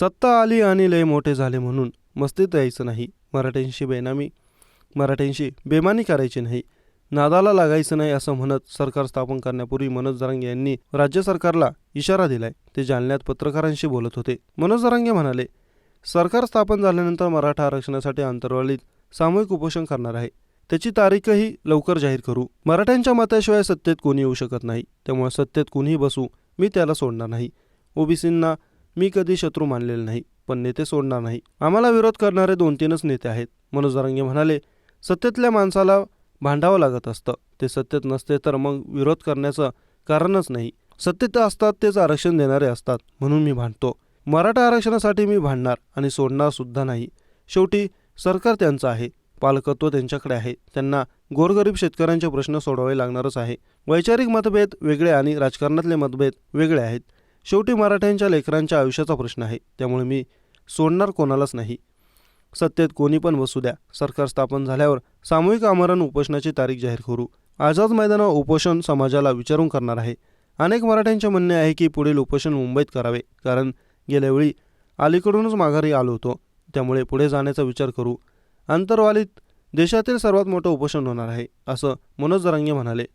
सत्ता आली आणि लय मोठे झाले म्हणून मस्तीत यायचं नाही. मराठ्यांशी बेनामी मराठ्यांशी बेमानी करायची नाही. नादाला लागायचं नाही असं म्हणत सरकार स्थापन करण्यापूर्वी मनोज जरांगे यांनी राज्य सरकारला इशारा दिलाय. ते जालन्यात पत्रकारांशी बोलत होते. मनोज जरांगे म्हणाले सरकार स्थापन झाल्यानंतर मराठा आरक्षणासाठी आंतरवालीत सामूहिक उपोषण करणार आहे. त्याची तारीखही लवकर जाहीर करू. मराठ्यांच्या मताशिवाय सत्तेत कोणी येऊ शकत नाही. त्यामुळे सत्तेत कोणीही बसू मी त्याला सोडणार नाही. ओबीसींना मी कधी शत्रू मानलेले नाही पण नेते सोडणार नाही. आम्हाला विरोध करणारे दोन तीनच नेते आहेत. मनोज जरांगे म्हणाले सत्तेतल्या माणसाला भांडावं लागत असतं. ते सत्तेत नसते तर मग विरोध करण्याचं कारणच नाही. सत्तेत असतात तेच आरक्षण देणारे असतात म्हणून मी भांडतो. मराठा आरक्षणासाठी मी भांडणार आणि सोडणार सुद्धा नाही. शेवटी सरकार त्यांचं आहे. पालकत्व त्यांच्याकडे आहे. त्यांना गोरगरीब शेतकऱ्यांचे प्रश्न सोडवावे लागणारच आहे. वैचारिक मतभेद वेगळे आणि राजकारणातले मतभेद वेगळे आहेत. शेवटी मराठ्यांच्या लेकरांच्या आयुष्याचा प्रश्न आहे. त्यामुळे मी सोडणार कोणालाच नाही. सत्तेत कोणी पण बसू द्या. सरकार स्थापन झाल्यावर सामूहिक आमरण उपोषणाची तारीख जाहीर करू. आझाद मैदानावर उपोषण समाजाला विचारून करणार आहे. अनेक मराठ्यांचे म्हणणे आहे की पुढील उपोषण मुंबईत करावे. कारण गेल्यावेळी अलीकडूनच माघारी आलो होतो. त्यामुळे पुढे जाण्याचा विचार करू. अंतर्वालीत देशातील सर्वात मोठं उपोषण होणार आहे असं मनोज जरांगे म्हणाले.